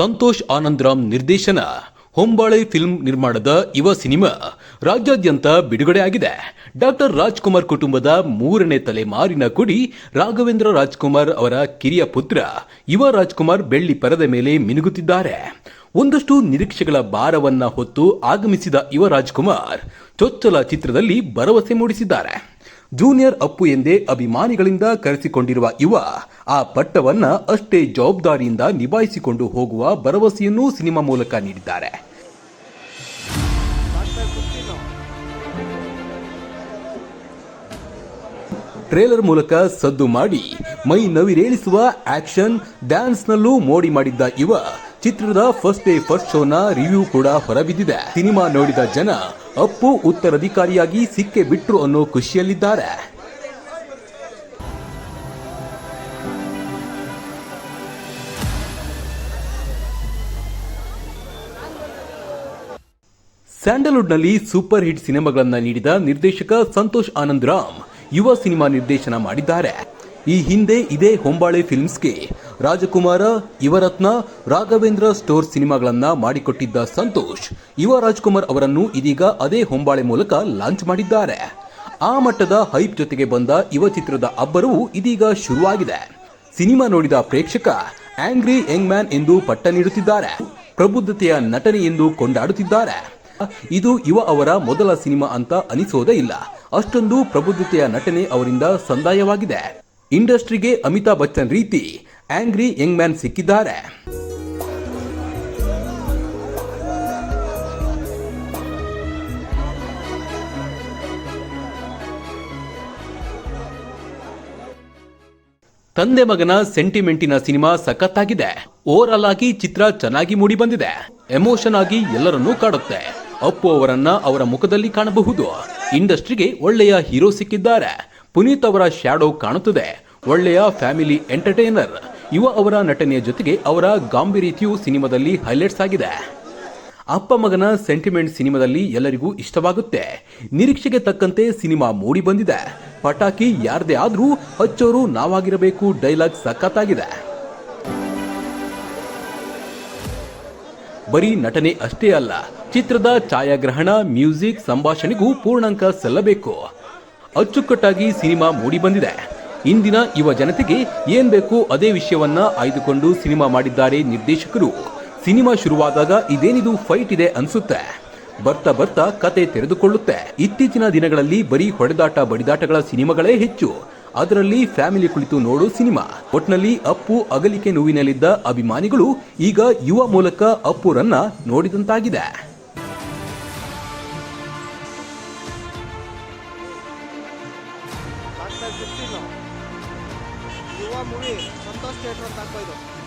ಸಂತೋಷ್ ಆನಂದರಾಮ್ ನಿರ್ದೇಶನ. ಹೊಂಬಾಳೆ ಫಿಲ್ಮ್ ನಿರ್ಮಾಣದ ಯುವ ಸಿನಿಮಾ ರಾಜ್ಯಾದ್ಯಂತ ಬಿಡುಗಡೆಯಾಗಿದೆ. ಡಾಕ್ಟರ್ ರಾಜ್ಕುಮಾರ್ ಕುಟುಂಬದ ಮೂರನೇ ತಲೆಮಾರಿನ ಕುಡಿ ರಾಘವೇಂದ್ರ ರಾಜ್ಕುಮಾರ್ ಅವರ ಕಿರಿಯ ಪುತ್ರ ಯುವ ರಾಜ್ಕುಮಾರ್ ಬೆಳ್ಳಿ ಪರದೆ ಮೇಲೆ ಮಿನುಗುತ್ತಿದ್ದಾರೆ. ಒಂದಷ್ಟು ನಿರೀಕ್ಷೆಗಳ ಭಾರವನ್ನ ಹೊತ್ತು ಆಗಮಿಸಿದ ಯುವ ರಾಜ್ಕುಮಾರ್ ಚೊಚ್ಚಲ ಚಿತ್ರದಲ್ಲಿ ಭರವಸೆ ಮೂಡಿಸಿದ್ದಾರೆ. ಜೂನಿಯರ್ ಅಪ್ಪು ಎಂದೇ ಅಭಿಮಾನಿಗಳಿಂದ ಕರೆಸಿಕೊಂಡಿರುವ ಯುವ, ಆ ಪಟ್ಟವನ್ನ ಅಷ್ಟೇ ಜವಾಬ್ದಾರಿಯಿಂದ ನಿಭಾಯಿಸಿಕೊಂಡು ಹೋಗುವ ಭರವಸೆಯನ್ನು ಸಿನಿಮಾ ಮೂಲಕ ನೀಡಿದ್ದಾರೆ. ಟ್ರೇಲರ್ ಮೂಲಕ ಸದ್ದು ಮಾಡಿ ಮೈ ನವಿರೇಳಿಸುವ ಆಕ್ಷನ್ ಡ್ಯಾನ್ಸ್ನಲ್ಲೂ ಮೋಡಿ ಮಾಡಿದ್ದ ಯುವ ಚಿತ್ರದ ಫಸ್ಟ್ ಡೇ ಫಸ್ಟ್ ಶೋನ ರಿವ್ಯೂ ಕೂಡ ಹೊರಬಿದ್ದಿದೆ. ಸಿನಿಮಾ ನೋಡಿದ ಜನ ಅಪ್ಪು ಉತ್ತರಾಧಿಕಾರಿಯಾಗಿ ಸಿಕ್ಕೆ ಬಿಟ್ರು ಅನ್ನೋ ಖುಷಿಯಲ್ಲಿದ್ದಾರೆ. ಸ್ಯಾಂಡಲ್ವುಡ್ನಲ್ಲಿ ಸೂಪರ್ ಹಿಟ್ ಸಿನಿಮಾಗಳನ್ನು ನೀಡಿದ ನಿರ್ದೇಶಕ ಸಂತೋಷ್ ಆನಂದ್ ರಾಮ್ ಯುವ ಸಿನಿಮಾ ನಿರ್ದೇಶನ ಮಾಡಿದ್ದಾರೆ. ಈ ಹಿಂದೆ ಇದೇ ಹೊಂಬಾಳೆ ಫಿಲ್ಮ್ಸ್ಗೆ ರಾಜಕುಮಾರ, ಯುವರತ್ನ, ರಾಘವೇಂದ್ರ ಸ್ಟೋರ್ ಸಿನಿಮಾಗಳನ್ನ ಮಾಡಿಕೊಟ್ಟಿದ್ದ ಸಂತೋಷ್. ಯುವ ರಾಜ್ಕುಮಾರ್ ಅವರನ್ನು ಇದೀಗ ಅದೇ ಹೊಂಬಾಳೆ ಮೂಲಕ ಲಾಂಚ್ ಮಾಡಿದ್ದಾರೆ. ಆ ಮಟ್ಟದ ಹೈಪ್ ಜೊತೆಗೆ ಬಂದ ಯುವ ಚಿತ್ರದ ಅಬ್ಬರವು ಇದೀಗ ಶುರುವಾಗಿದೆ. ಸಿನಿಮಾ ನೋಡಿದ ಪ್ರೇಕ್ಷಕ, ಆಂಗ್ರಿ ಯಂಗ್ ಮ್ಯಾನ್ ಎಂದು ಪಟ್ಟ ನೀಡುತ್ತಿದ್ದಾರೆ. ಪ್ರಬುದ್ಧತೆಯ ನಟನೆ ಎಂದು ಕೊಂಡಾಡುತ್ತಿದ್ದಾರೆ. ಇದು ಯುವ ಅವರ ಮೊದಲ ಸಿನಿಮಾ ಅಂತ ಅನಿಸೋದೇ ಇಲ್ಲ. ಅಷ್ಟೊಂದು ಪ್ರಬುದ್ಧತೆಯ ನಟನೆ ಅವರಿಂದ ಸಂದಾಯವಾಗಿದೆ. ಇಂಡಸ್ಟ್ರಿಗೆ ಅಮಿತಾಬ್ ಬಚ್ಚನ್ ರೀತಿ ಆಂಗ್ರಿ ಯಂಗ್ ಮ್ಯಾನ್ ಸಿಕ್ಕಿದ್ದಾರೆ. ತಂದೆ ಮಗನ ಸೆಂಟಿಮೆಂಟಿನ ಸಿನಿಮಾ ಸಖತ್ತಾಗಿದೆ. ಓವರ್ ಆಗಿ ಚಿತ್ರ ಚೆನ್ನಾಗಿ ಮೂಡಿ ಬಂದಿದೆ. ಎಮೋಷನ್ ಆಗಿ ಎಲ್ಲರನ್ನೂ ಕಾಡುತ್ತೆ. ಅಪ್ಪು ಅವರನ್ನ ಅವರ ಮುಖದಲ್ಲಿ ಕಾಣಬಹುದು. ಇಂಡಸ್ಟ್ರಿಗೆ ಒಳ್ಳೆಯ ಹೀರೋ ಸಿಕ್ಕಿದ್ದಾರೆ. ಪುನೀತ್ ಅವರ ಶ್ಯಾಡೋ ಕಾಣುತ್ತದೆ. ಒಳ್ಳೆಯ ಫ್ಯಾಮಿಲಿ ಎಂಟರ್ಟೈನರ್. ಯುವ ಅವರ ನಟನೆಯ ಜೊತೆಗೆ ಅವರ ಗಾಂಭೀರ್ಯತೆಯು ಸಿನಿಮಾದಲ್ಲಿ ಹೈಲೈಟ್ಸ್ ಆಗಿದೆ. ಅಪ್ಪ ಮಗನ ಸೆಂಟಿಮೆಂಟ್ ಸಿನಿಮಾದಲ್ಲಿ ಎಲ್ಲರಿಗೂ ಇಷ್ಟವಾಗುತ್ತೆ. ನಿರೀಕ್ಷೆಗೆ ತಕ್ಕಂತೆ ಸಿನಿಮಾ ಮೂಡಿ ಬಂದಿದೆ. ಪಟಾಕಿ ಯಾರದೇ ಆದರೂ ಹಚ್ಚೋರು ನಾವಾಗಿರಬೇಕು ಡೈಲಾಗ್ ಸಖತ್ತಾಗಿದೆ. ಬರೀ ನಟನೆ ಅಷ್ಟೇ ಅಲ್ಲ, ಚಿತ್ರದ ಛಾಯಾಗ್ರಹಣ, ಮ್ಯೂಸಿಕ್, ಸಂಭಾಷಣೆಗೂ ಪೂರ್ಣಾಂಕ ಸಲ್ಲಬೇಕು. ಅಚ್ಚುಕಟ್ಟಾಗಿ ಸಿನಿಮಾ ಮೂಡಿ ಬಂದಿದೆ. ಇಂದಿನ ಯುವ ಜನತೆಗೆ ಏನ್ ಬೇಕು ಅದೇ ವಿಷಯವನ್ನ ಆಯ್ದುಕೊಂಡು ಸಿನಿಮಾ ಮಾಡಿದ್ದಾರೆ ನಿರ್ದೇಶಕರು. ಸಿನಿಮಾ ಶುರುವಾದಾಗ ಇದೇನಿದು ಫೈಟ್ ಇದೆ ಅನ್ಸುತ್ತೆ. ಬರ್ತಾ ಬರ್ತಾ ಕತೆ ತೆರೆದುಕೊಳ್ಳುತ್ತೆ. ಇತ್ತೀಚಿನ ದಿನಗಳಲ್ಲಿ ಬರೀ ಹೊಡೆದಾಟ ಬಡಿದಾಟಗಳ ಸಿನಿಮಾಗಳೇ ಹೆಚ್ಚು. ಅದರಲ್ಲಿ ಫ್ಯಾಮಿಲಿ ಕುಳಿತು ನೋಡೋ ಸಿನಿಮಾ. ಒಟ್ನಲ್ಲಿ ಅಪ್ಪು ಅಗಲಿಕೆ ನೋವಿನಲ್ಲಿದ್ದ ಅಭಿಮಾನಿಗಳು ಈಗ ಯುವ ಮೂಲಕ ಅಪ್ಪುರನ್ನ ನೋಡಿದಂತಾಗಿದೆ. ಯುವ ಮೂವಿ ಸಂತೋಷ್ ಥಿಯೇಟ್ರ್ ಅಂತ